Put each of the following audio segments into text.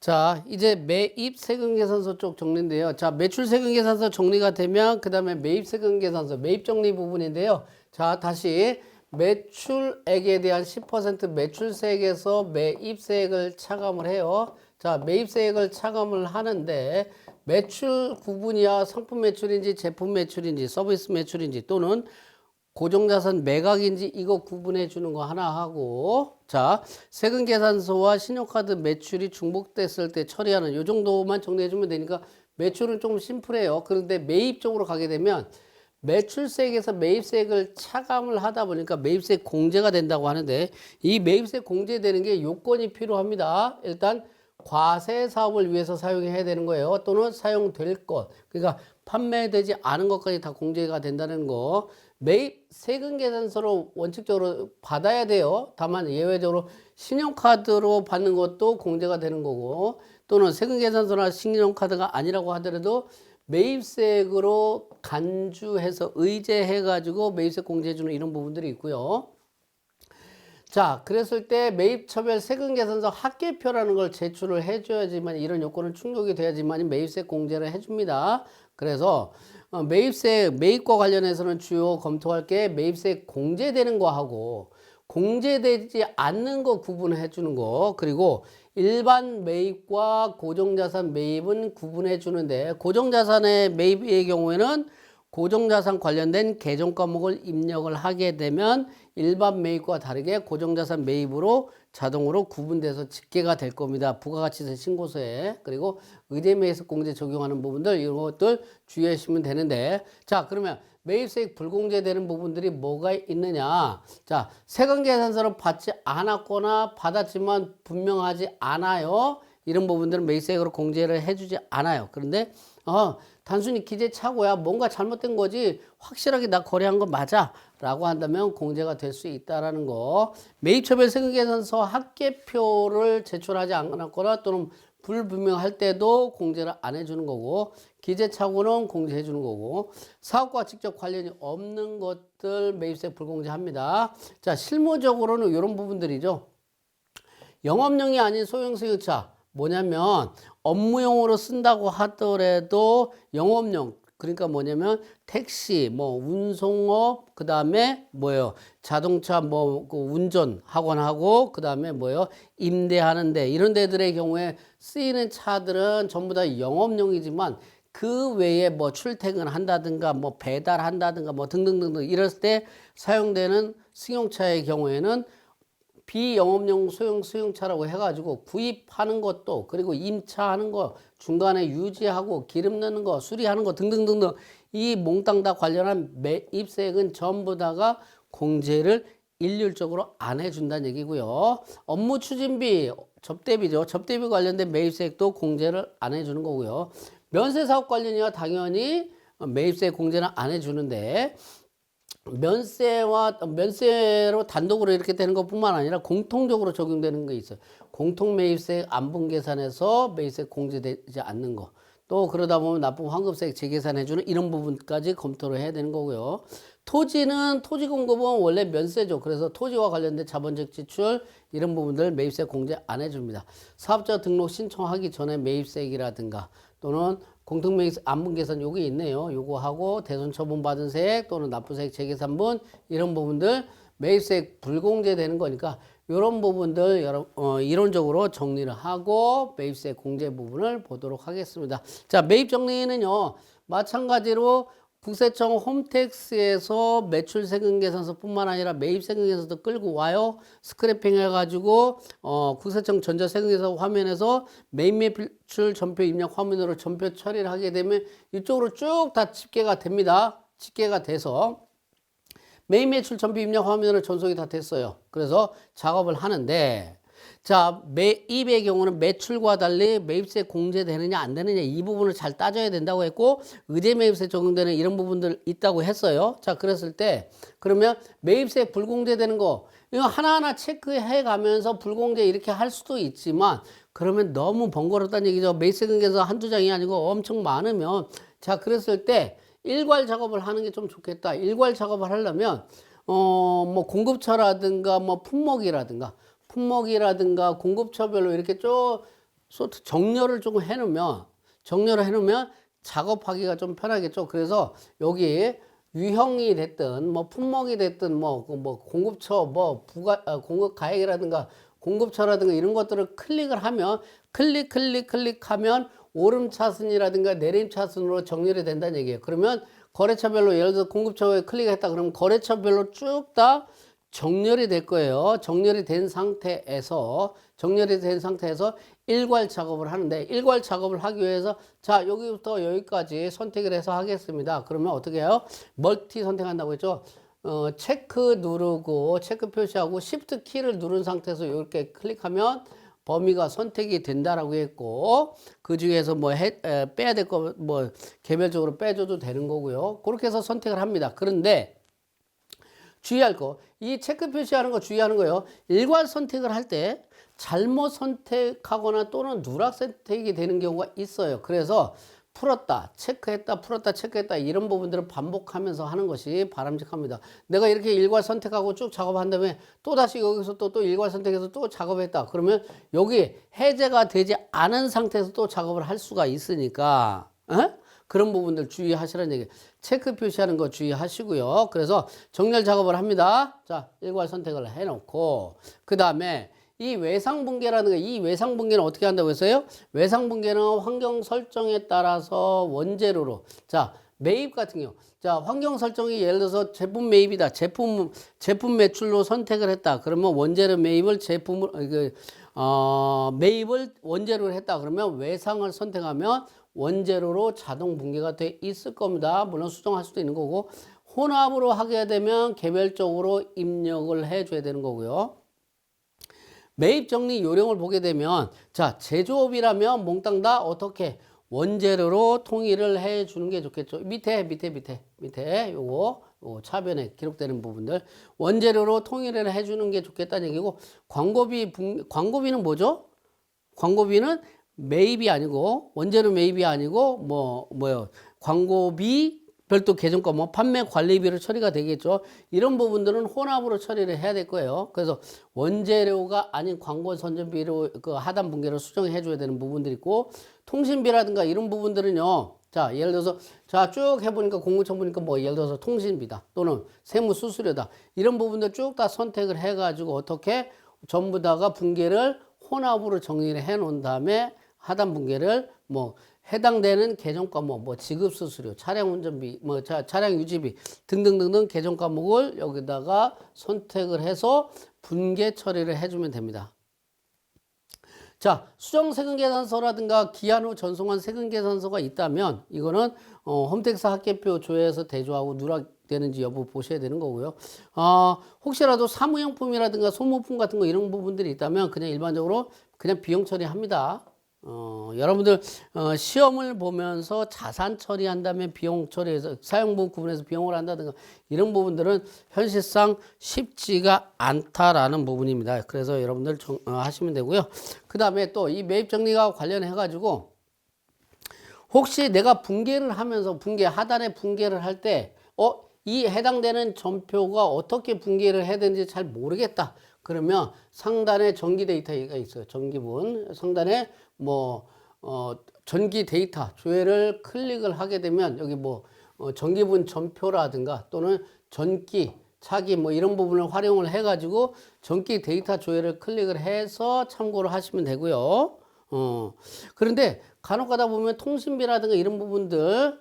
자, 이제 매입 세금 계산서 쪽 정리인데요. 자, 매출 세금 계산서 정리가 되면 그다음에 매입 세금 계산서 매입 정리 부분인데요. 자, 다시 매출액에 대한 10% 매출세액에서 매입세액을 차감을 해요. 자, 매입세액을 차감을 하는데 매출 구분이야 상품 매출인지 제품 매출인지 서비스 매출인지 또는 고정자산 매각인지 이거 구분해 주는 거 하나 하고 자 세금 계산서와 신용카드 매출이 중복됐을 때 처리하는 요 정도만 정리해 주면 되니까 매출은 좀 심플해요. 그런데 매입 쪽으로 가게 되면 매출세액에서 매입세액을 차감을 하다 보니까 매입세액 공제가 된다고 하는데 이 매입세액 공제되는 게 요건이 필요합니다. 일단 과세 사업을 위해서 사용해야 되는 거예요. 또는 사용될 것. 그러니까 판매되지 않은 것까지 다 공제가 된다는 거 매입 세금 계산서로 원칙적으로 받아야 돼요. 다만 예외적으로 신용카드로 받는 것도 공제가 되는 거고 또는 세금 계산서나 신용카드가 아니라고 하더라도 매입세액으로 간주해서 의제해 가지고 매입세 공제해 주는 이런 부분들이 있고요. 자, 그랬을 때 매입처별 세금 계산서 합계표라는 걸 제출을 해줘야지만 이런 요건을 충족이 돼야지만 매입세 공제를 해줍니다. 그래서 어, 매입세 매입과 관련해서는 주요 검토할 게 매입세 공제되는 거하고 공제되지 않는 거 구분해 주는 거. 그리고 일반 매입과 고정자산 매입은 구분해 주는데 고정자산의 매입의 경우에는 고정자산 관련된 계정 과목을 입력을 하게 되면 일반 매입과 다르게 고정자산 매입으로 자동으로 구분돼서 집계가 될 겁니다. 부가가치세 신고서에. 그리고 의대 매입 공제 적용하는 부분들 이런 것들 주의하시면 되는데. 자 그러면 매입세액 불공제되는 부분들이 뭐가 있느냐? 자 세금계산서를 받지 않았거나 받았지만 분명하지 않아요. 이런 부분들은 매입세액으로 공제를 해주지 않아요. 그런데 어, 단순히 기재차고야 뭔가 잘못된 거지 확실하게 나 거래한 거 맞아? 라고 한다면 공제가 될 수 있다라는 거. 매입처별 세금계산서 합계표를 제출하지 않았거나 또는 불분명할 때도 공제를 안 해주는 거고 기재차고는 공제해 주는 거고 사업과 직접 관련이 없는 것들 매입세 불공제합니다. 자 실무적으로는 이런 부분들이죠. 영업용이 아닌 소형 승용차 뭐냐면 업무용으로 쓴다고 하더라도 영업용 그러니까 뭐냐면 택시 뭐 운송업 그 다음에 뭐예요? 자동차 뭐그 운전 학원 하고 그 다음에 뭐예요? 임대하는데 이런 데들의 경우에 쓰이는 차들은 전부 다 영업용이지만 그 외에 뭐 출퇴근 한다든가 뭐 배달한다든가 뭐 등등등등 이랬을 때 사용되는 승용차의 경우에는 비영업용 소형 수용차라고 해가지고 구입하는 것도 그리고 임차하는 거 중간에 유지하고 기름 넣는 거 수리하는 거 등등등등 이 몽땅 다 관련한 매입세액은 전부 다가 공제를 일률적으로 안 해준다는 얘기고요. 업무 추진비 접대비죠. 접대비 관련된 매입세액도 공제를 안 해주는 거고요. 면세 사업 관련이야 당연히 매입세 공제는 안 해주는데 면세와 면세로 단독으로 이렇게 되는 것뿐만 아니라 공통적으로 적용되는 게 있어요. 공통 매입세 안분 계산에서 매입세 공제되지 않는 거. 또 그러다 보면 납품 환급세 재계산해 주는 이런 부분까지 검토를 해야 되는 거고요. 토지는 토지 공급은 원래 면세죠. 그래서 토지와 관련된 자본적 지출 이런 부분들 매입세 공제 안 해줍니다. 사업자 등록 신청하기 전에 매입세액이라든가 또는 공통매입 안분 계산 요게 있네요. 요거 하고 대손 처분 받은 세액 또는 납부세액 재계산분 이런 부분들 매입세액 불공제되는 거니까 이런 부분들 여러 어, 이론적으로 정리를 하고 매입세 공제 부분을 보도록 하겠습니다. 자 매입 정리는요 마찬가지로 국세청 홈택스에서 매출 세금 계산서뿐만 아니라 매입 세금 계산서도 끌고 와요. 스크래핑 해가지고 어, 국세청 전자 세금 계산 화면에서 매입 매출 전표 입력 화면으로 전표 처리를 하게 되면 이쪽으로 쭉 다 집계가 됩니다. 집계가 돼서 매입 매출 전표 입력 화면으로 전송이 다 됐어요. 그래서 작업을 하는데 자, 매입의 경우는 매출과 달리 매입세 공제되느냐 안 되느냐 이 부분을 잘 따져야 된다고 했고 의대 매입세 적용되는 이런 부분들 있다고 했어요. 자, 그랬을 때 그러면 매입세 불공제되는 거 이거 하나하나 체크해 가면서 불공제 이렇게 할 수도 있지만 그러면 너무 번거롭다는 얘기죠. 매입세 금계서 한두 장이 아니고 엄청 많으면 자, 그랬을 때 일괄 작업을 하는 게 좀 좋겠다. 일괄 작업을 하려면 어, 뭐 공급처라든가 뭐 품목이라든가 품목이라든가 공급처별로 이렇게 쭉 소트 정렬을 조금 해놓으면 정렬을 해놓으면 작업하기가 좀 편하겠죠. 그래서 여기 유형이 됐든 뭐 품목이 됐든 뭐, 그뭐 공급처 뭐 부가 아, 공급 가액이라든가 공급처라든가 이런 것들을 클릭을 하면 클릭 클릭 클릭하면 오름 차순이라든가 내림 차순으로 정렬이 된다는 얘기예요. 그러면 거래처별로 예를 들어 공급처에 클릭했다 그러면 거래처별로 쭉 다 정렬이 될 거예요. 정렬이 된 상태에서 정렬이 된 상태에서 일괄 작업을 하는데 일괄 작업을 하기 위해서 자 여기부터 여기까지 선택을 해서 하겠습니다. 그러면 어떻게 해요? 멀티 선택한다고 했죠. 어, 체크 누르고 체크 표시하고 시프트 키를 누른 상태에서 이렇게 클릭하면 범위가 선택이 된다라고 했고 그 중에서 뭐 해, 에, 빼야 될 거 뭐 개별적으로 빼줘도 되는 거고요. 그렇게 해서 선택을 합니다. 그런데 주의할 거, 이 체크 표시하는 거 주의하는 거요. 일괄 선택을 할 때 잘못 선택하거나 또는 누락 선택이 되는 경우가 있어요. 그래서 풀었다, 체크했다, 풀었다, 체크했다 이런 부분들을 반복하면서 하는 것이 바람직합니다. 내가 이렇게 일괄 선택하고 쭉 작업한 다음에 또 다시 여기서 또, 또 일괄 선택해서 또 작업했다. 그러면 여기 해제가 되지 않은 상태에서 또 작업을 할 수가 있으니까, 에? 그런 부분들 주의하시라는 얘기. 체크 표시하는 거 주의하시고요. 그래서 정렬 작업을 합니다. 자, 일괄 선택을 해놓고, 그 다음에 이 외상 붕괴라는 거, 이 외상 붕괴는 어떻게 한다고 했어요? 외상 붕괴는 환경 설정에 따라서 원재료로. 자, 매입 같은 경우. 자, 환경 설정이 예를 들어서 제품 매입이다. 제품, 제품 매출로 선택을 했다. 그러면 원재료 매입을 제품을, 어, 그, 어, 매입을 원재료로 했다. 그러면 외상을 선택하면 원재료로 자동 붕괴가 돼 있을 겁니다. 물론 수정할 수도 있는 거고. 혼합으로 하게 되면 개별적으로 입력을 해줘야 되는 거고요. 매입 정리 요령을 보게 되면 자 제조업이라면 몽땅 다 어떻게 원재료로 통일을 해 주는 게 좋겠죠 밑에 밑에 밑에 밑에 요거 요 차변에 기록되는 부분들 원재료로 통일을 해 주는 게 좋겠다는 얘기고 광고비 분- 광고비는 뭐죠 광고비는 매입이 아니고 원재료 매입이 아니고 뭐 뭐요 광고비 별도 계정과 뭐 판매 관리비로 처리가 되겠죠. 이런 부분들은 혼합으로 처리를 해야 될 거예요. 그래서 원재료가 아닌 광고 선전비로 그 하단 분계를 수정해 줘야 되는 부분들이 있고 통신비라든가 이런 부분들은요. 자, 예를 들어서 자, 쭉 해보니까 공무청 보니까 뭐 예를 들어서 통신비다 또는 세무 수수료다 이런 부분들 쭉 다 선택을 해가지고 어떻게 전부 다가 분계를 혼합으로 정리를 해 놓은 다음에 하단 분계를 뭐 해당되는 계정 과목, 뭐 지급 수수료, 차량 운전비, 뭐 차, 차량 유지비 등등등등 계정 과목을 여기다가 선택을 해서 분계 처리를 해주면 됩니다. 자, 수정 세금 계산서라든가 기한 후 전송한 세금 계산서가 있다면 이거는 어, 홈택스 학계표 조회에서 대조하고 누락되는지 여부 보셔야 되는 거고요. 어, 혹시라도 사무용품이라든가 소모품 같은 거 이런 부분들이 있다면 그냥 일반적으로 그냥 비용 처리합니다. 어, 여러분들 어, 시험을 보면서 자산 처리한다면 비용 처리해서 사용분 구분해서 비용을 한다든가 이런 부분들은 현실상 쉽지가 않다라는 부분입니다. 그래서 여러분들 정, 어, 하시면 되고요. 그 다음에 또 이 매입 정리가 관련해 가지고 혹시 내가 분계를 하면서 분계 하단에 분계를 할 때 어, 이 해당되는 전표가 어떻게 분계를 해야 되는지 잘 모르겠다. 그러면 상단에 전기 데이터가 있어요. 전기분 상단에 뭐 어, 전기 데이터 조회를 클릭을 하게 되면 여기 뭐 어, 전기분 전표라든가 또는 전기 차기 뭐 이런 부분을 활용을 해가지고 전기 데이터 조회를 클릭을 해서 참고를 하시면 되고요. 어 그런데 간혹 가다 보면 통신비라든가 이런 부분들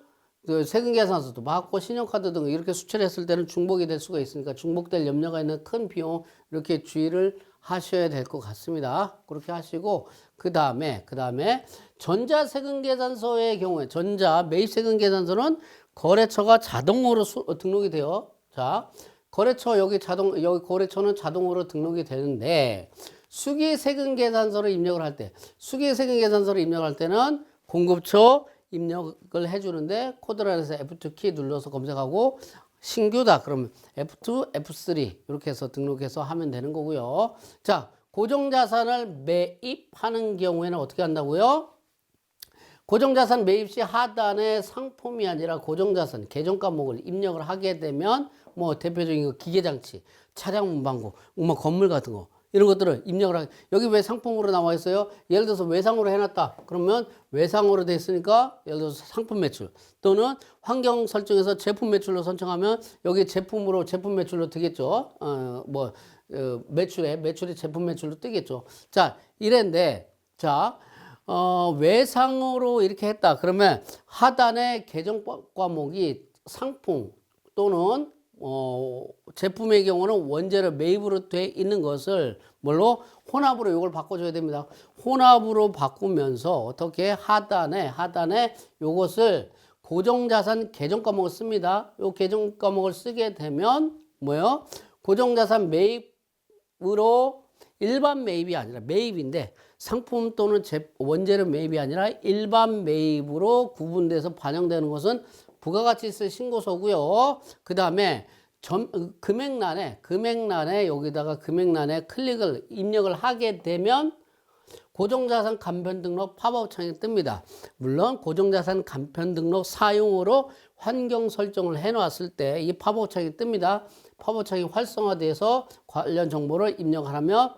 그 세금 계산서도 받고 신용카드 등 이렇게 수출 했을 때는 중복이 될 수가 있으니까 중복될 염려가 있는 큰 비용 이렇게 주의를 하셔야 될 것 같습니다. 그렇게 하시고 그 다음에 그 다음에 전자 세금 계산서의 경우에 전자 매입 세금 계산서는 거래처가 자동으로 수, 어, 등록이 돼요. 자 거래처 여기 자동 여기 거래처는 자동으로 등록이 되는데 수기 세금 계산서를 입력을 할 때 수기 세금 계산서를 입력할 때는 공급처 입력을 해주는데 코드를 해서 F2 키 눌러서 검색하고 신규다 그러면 F2, F3 이렇게 해서 등록해서 하면 되는 거고요. 자 고정자산을 매입하는 경우에는 어떻게 한다고요? 고정자산 매입 시 하단에 상품이 아니라 고정자산 계정 과목을 입력을 하게 되면 뭐 대표적인 거 기계장치, 차량 문방구, 뭐 건물 같은 거 이런 것들을 입력을 하게. 여기 왜 상품으로 나와 있어요? 예를 들어서 외상으로 해놨다. 그러면 외상으로 돼 있으니까 예를 들어서 상품 매출 또는 환경 설정에서 제품 매출로 선정하면 여기 제품으로 제품 매출로 뜨겠죠. 어, 뭐 어, 매출에 매출이 제품 매출로 뜨겠죠. 자, 이랬는데 자. 어, 외상으로 이렇게 했다. 그러면 하단의 계정 과목이 상품 또는 어, 제품의 경우는 원재료 매입으로 돼 있는 것을 뭘로 혼합으로 이걸 바꿔줘야 됩니다. 혼합으로 바꾸면서 어떻게 하단에 하단에 요것을 고정자산 계정 과목을 씁니다. 요 계정 과목을 쓰게 되면 뭐요? 고정자산 매입으로 일반 매입이 아니라 매입인데 상품 또는 제, 원재료 매입이 아니라 일반 매입으로 구분돼서 반영되는 것은 부가가치세 신고서고요. 그 다음에 점, 금액란에 금액란에 여기다가 금액란에 클릭을 입력을 하게 되면 고정자산 간편 등록 팝업 창이 뜹니다. 물론 고정자산 간편 등록 사용으로 환경 설정을 해놨을 때 이 팝업 창이 뜹니다. 팝업 창이 활성화돼서 관련 정보를 입력하면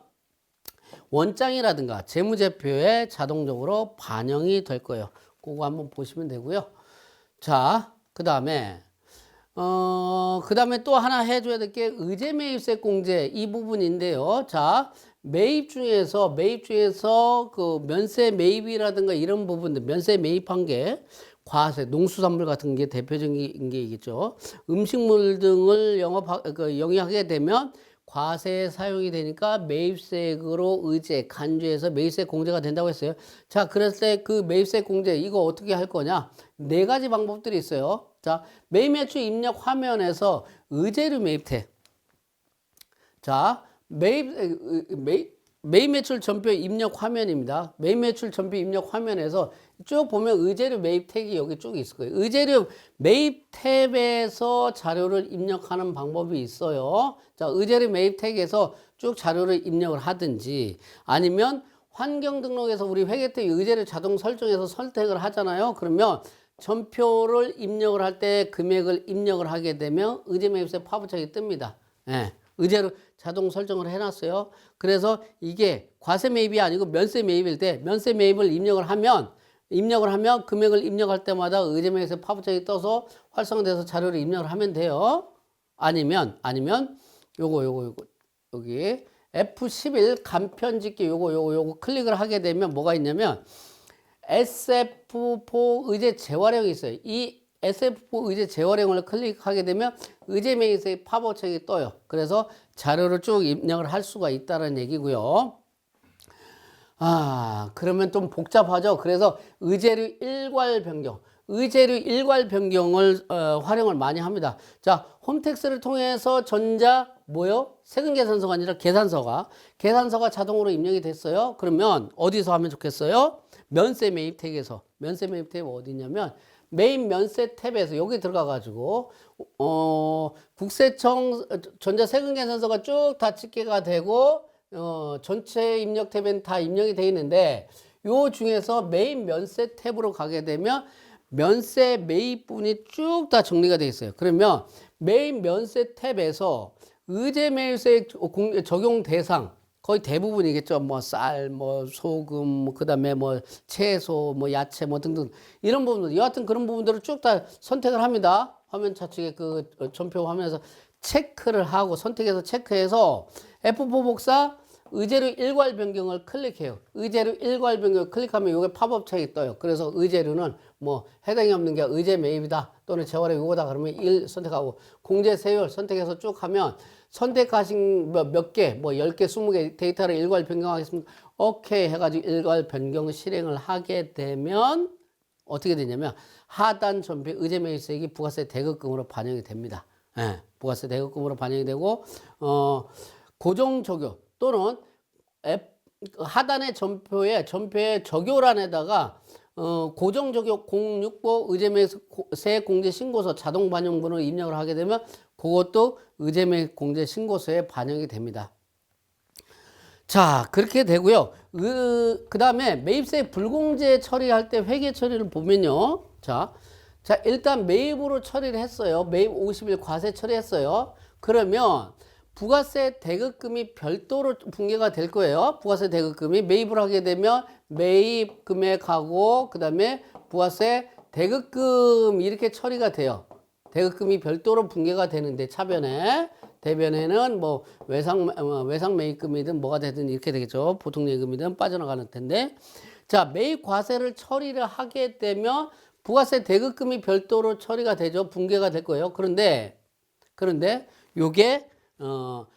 원장이라든가 재무제표에 자동적으로 반영이 될 거예요. 그거 한번 보시면 되고요. 자, 그 다음에 어, 그 다음에 또 하나 해줘야 될 게 의제 매입세 공제 이 부분인데요. 자, 매입 중에서 매입 중에서 그 면세 매입이라든가 이런 부분들 면세 매입한 게 과세, 농수산물 같은 게 대표적인 게 있겠죠. 음식물 등을 영업 그 영위하게 되면 과세에 사용이 되니까 매입세액으로 의제, 간주해서 매입세 공제가 된다고 했어요. 자, 그랬을 때 그 매입세 공제 이거 어떻게 할 거냐? 네 가지 방법들이 있어요. 자, 매입 매출 입력 화면에서 의제료 매입태. 자, 매입 매입 매입 매출 전표 입력 화면입니다. 매입 매출 전표 입력 화면에서 쭉 보면 의제료 매입 탭이 여기 쭉 있을 거예요. 의제료 매입 탭에서 자료를 입력하는 방법이 있어요. 자, 의제료 매입 탭에서 쭉 자료를 입력을 하든지 아니면 환경 등록에서 우리 회계태 의제료 자동 설정해서 선택을 하잖아요. 그러면 전표를 입력을 할 때 금액을 입력을 하게 되면 의제 매입세 파부창이 뜹니다. 예. 의제로 자동 설정을 해놨어요. 그래서 이게 과세 매입이 아니고 면세 매입일 때 면세 매입을 입력을 하면 입력을 하면 금액을 입력할 때마다 의제 매입세 파부창이 떠서 활성화돼서 자료를 입력을 하면 돼요. 아니면 아니면 요거 요거 요거 여기 F11 간편 짓기 요거 요거 요거 클릭을 하게 되면 뭐가 있냐면 SF4 의제 재활용이 있어요. 이 SF4 의제 재활용을 클릭하게 되면 의제 메인스의 팝업창이 떠요. 그래서 자료를 쭉 입력을 할 수가 있다는 얘기고요. 아, 그러면 좀 복잡하죠. 그래서 의제류 일괄 변경. 의제류 일괄 변경을 어, 활용을 많이 합니다. 자, 홈택스를 통해서 전자 뭐요? 세금 계산서가 아니라 계산서가 계산서가 자동으로 입력이 됐어요. 그러면 어디서 하면 좋겠어요? 면세 매입 탭에서 면세 매입 탭 어디냐면 메인 면세 탭에서 여기 들어가 가지고 어 국세청 전자 세금 계산서가 쭉다 집계가 되고 어 전체 입력 탭엔 다 입력이 돼 있는데 요 중에서 메인 면세 탭으로 가게 되면 면세 매입분이 쭉 다 정리가 돼 있어요. 그러면 메인 면세 탭에서 의제 매입세 적용 대상 거의 대부분이겠죠. 뭐 쌀, 뭐 소금, 뭐 그다음에 뭐 채소, 뭐 야채, 뭐 등등 이런 부분들, 여하튼 그런 부분들을 쭉 다 선택을 합니다. 화면 좌측에 그 전표 화면에서 체크를 하고 선택해서 체크해서 F4 복사 의제료 일괄 변경을 클릭해요. 의제료 일괄 변경을 클릭하면 이게 팝업 창이 떠요. 그래서 의제료는 뭐 해당이 없는 게 의제 매입이다 또는 재활용 이거다 그러면 1 선택하고 공제 세율 선택해서 쭉 하면 선택하신 몇 개, 뭐 10개, 20개 데이터를 일괄 변경하겠습니다. 오케이 해가지고 일괄 변경 실행을 하게 되면 어떻게 되냐면 하단 전표 의제 매입세액이 부가세 대급금으로 반영이 됩니다. 예, 부가세 대급금으로 반영이 되고 어 고정 적용 또는 앱, 하단의 전표에 전표의 적용란에다가 어, 고정 적용 065 의제매세 공제 신고서 자동 반영번호 입력을 하게 되면 그것도 의제매 공제 신고서에 반영이 됩니다. 자, 그렇게 되고요. 그, 그 다음에 매입세 불공제 처리할 때 회계 처리를 보면요. 자, 자, 일단 매입으로 처리를 했어요. 매입 50일 과세 처리했어요. 그러면 부가세 대급금이 별도로 붕괴가 될 거예요. 부가세 대급금이 매입을 하게 되면 매입 금액하고 그다음에 부가세 대급금 이렇게 처리가 돼요. 대급금이 별도로 붕괴가 되는데 차변에 대변에는 뭐 외상 어, 외상 매입금이든 뭐가 되든 이렇게 되겠죠. 보통 예금이든 빠져나가는 텐데 자 매입 과세를 처리를 하게 되면 부가세 대급금이 별도로 처리가 되죠. 붕괴가 될 거예요. 그런데 그런데 요게 어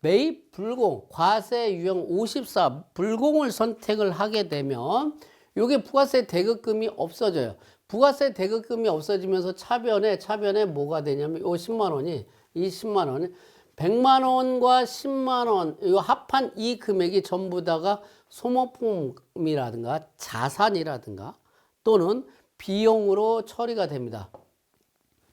매입 불공 과세 유형 54 불공을 선택을 하게 되면 요게 부가세 대급금이 없어져요. 부가세 대급금이 없어지면서 차변에 차변에 뭐가 되냐면 요 10만 원이 이 10만 원이 100만 원과 10만 원, 이 합한 이 금액이 전부 다가 소모품이라든가 자산이라든가 또는 비용으로 처리가 됩니다.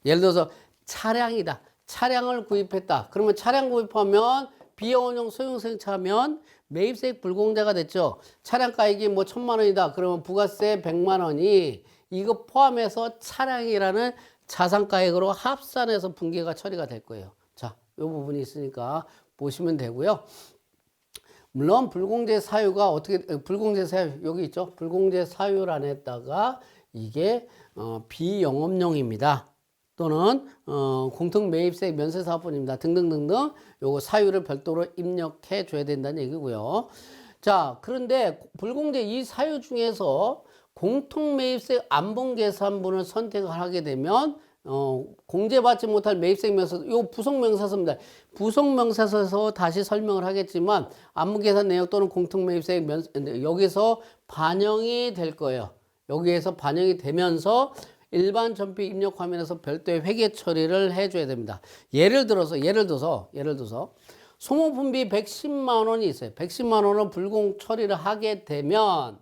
예를 들어서 차량이다. 차량을 구입했다. 그러면 차량 구입하면 비용원용 소형생차면 매입세액 불공제가 됐죠. 차량가액이 뭐 천만 원이다. 그러면 부가세 백만 원이 이거 포함해서 차량이라는 자산가액으로 합산해서 분계가 처리가 될 거예요. 자, 이 부분이 있으니까 보시면 되고요. 물론 불공제 사유가 어떻게 불공제 사유 여기 있죠. 불공제 사유란에다가 이게 어, 비영업용입니다. 또는 어, 공통 매입세 면세 사업분입니다. 등등등등 요거 사유를 별도로 입력해 줘야 된다는 얘기고요. 자, 그런데 불공제 이 사유 중에서 공통 매입세 안봉 계산분을 선택을 하게 되면 어, 공제받지 못할 매입세 명사서 요 부속 명사서입니다. 부속 명사서에서 다시 설명을 하겠지만 안봉 계산 내역 또는 공통 매입세 면 여기서 반영이 될 거예요. 여기에서 반영이 되면서 일반 전비 입력 화면에서 별도의 회계 처리를 해줘야 됩니다. 예를 들어서 예를 들어서 예를 들어서 소모품비 110만 원이 있어요. 110만 원을 불공 처리를 하게 되면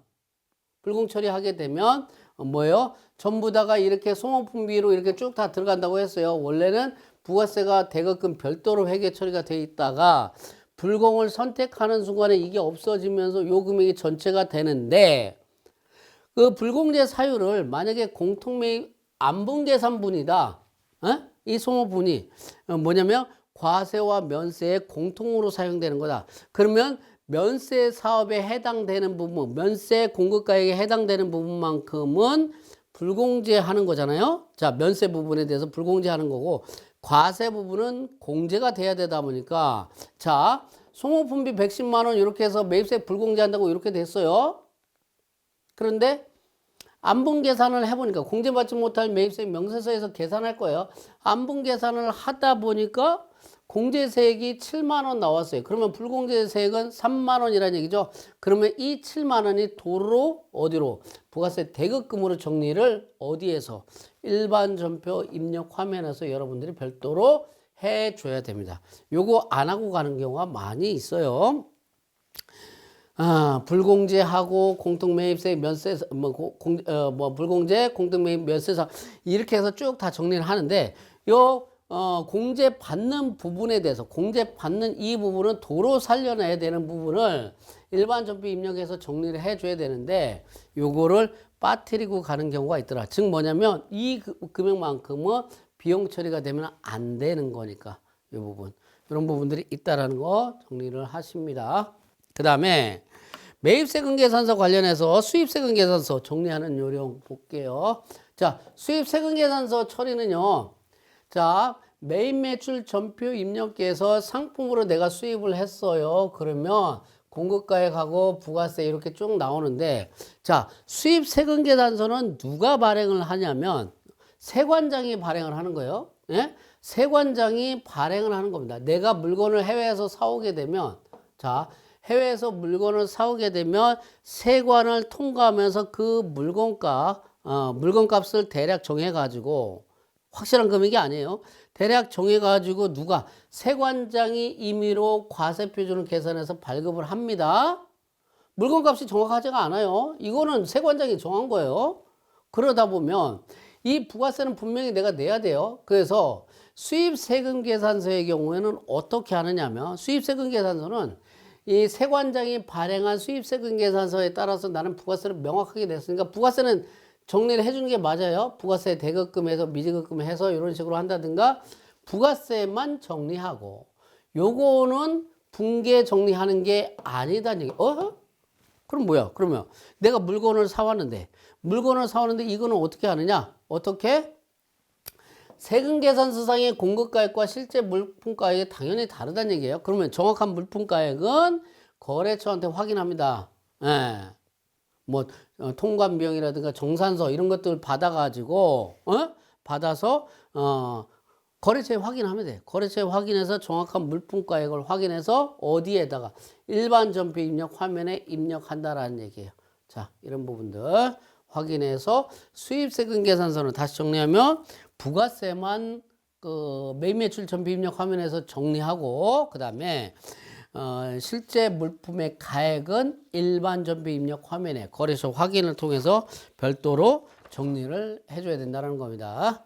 불공 처리하게 되면 어, 뭐예요? 전부 다가 이렇게 소모품비로 이렇게 쭉 다 들어간다고 했어요. 원래는 부가세가 대거금 별도로 회계 처리가 돼 있다가 불공을 선택하는 순간에 이게 없어지면서 요 금액이 전체가 되는데 그 불공제 사유를 만약에 공통매입 안분계산분이다. 어? 이 소모분이 어, 뭐냐면 과세와 면세에 공통으로 사용되는 거다. 그러면 면세 사업에 해당되는 부분, 면세 공급가액에 해당되는 부분만큼은 불공제하는 거잖아요. 자, 면세 부분에 대해서 불공제하는 거고 과세 부분은 공제가 돼야 되다 보니까 자, 소모품비 110만 원 이렇게 해서 매입세 불공제한다고 이렇게 됐어요. 그런데 안분 계산을 해보니까 공제받지 못할 매입세 명세서에서 계산할 거예요. 안분 계산을 하다 보니까 공제세액이 7만 원 나왔어요. 그러면 불공제세액은 3만 원이라는 얘기죠. 그러면 이 7만 원이 도로 어디로 부가세 대급금으로 정리를 어디에서 일반 전표 입력 화면에서 여러분들이 별도로 해줘야 됩니다. 요거 안 하고 가는 경우가 많이 있어요. 아, 불공제하고 공통매입세 면세 뭐, 공, 어, 뭐 불공제 공통매입 면세사 이렇게 해서 쭉 다 정리를 하는데 요 어, 공제 받는 부분에 대해서 공제 받는 이 부분은 도로 살려내야 되는 부분을 일반 전비 입력해서 정리를 해줘야 되는데 요거를 빠뜨리고 가는 경우가 있더라. 즉 뭐냐면 이 그- 금액만큼은 비용 처리가 되면 안 되는 거니까 이 부분 이런 부분들이 있다라는 거 정리를 하십니다. 그 다음에 매입세금 계산서 관련해서 수입세금 계산서 정리하는 요령 볼게요. 자, 수입세금 계산서 처리는요. 자, 매입 매출 전표 입력기에서 상품으로 내가 수입을 했어요. 그러면 공급가액하고 부가세 이렇게 쭉 나오는데 자, 수입 세금 계산서는 누가 발행을 하냐면 세관장이 발행을 하는 거예요. 예? 세관장이 발행을 하는 겁니다. 내가 물건을 해외에서 사오게 되면 자, 해외에서 물건을 사오게 되면 세관을 통과하면서 그 물건값, 어, 물건값을 대략 정해가지고 확실한 금액이 아니에요. 대략 정해가지고 누가 세관장이 임의로 과세 표준을 계산해서 발급을 합니다. 물건값이 정확하지가 않아요. 이거는 세관장이 정한 거예요. 그러다 보면 이 부가세는 분명히 내가 내야 돼요. 그래서 수입세금 계산서의 경우에는 어떻게 하느냐면 수입세금 계산서는 이 세관장이 발행한 수입세금 계산서에 따라서 나는 부가세를 명확하게 냈으니까 부가세는 정리를 해주는 게 맞아요. 부가세 대급금에서 미지급금 해서 이런 식으로 한다든가 부가세만 정리하고 요거는 분계 정리하는 게 아니다는 얘기. 어? 그럼 뭐야? 그러면 내가 물건을 사왔는데 물건을 사왔는데 이거는 어떻게 하느냐? 어떻게? 세금 계산서상의 공급가액과 실제 물품가액이 당연히 다르다는 얘기예요. 그러면 정확한 물품가액은 거래처한테 확인합니다. 예. 뭐 어, 통관 비용이라든가 정산서 이런 것들 받아가지고 어? 받아서 어 거래처에 확인하면 돼. 거래처에 확인해서 정확한 물품가액을 확인해서 어디에다가 일반 전표 입력 화면에 입력한다라는 얘기예요. 자, 이런 부분들 확인해서 수입세금 계산서는 다시 정리하면 부가세만 그 매입 매출 전표 입력 화면에서 정리하고 그 다음에 어, 실제 물품의 가액은 일반 전표 입력 화면에 거래소 확인을 통해서 별도로 정리를 해줘야 된다는 겁니다.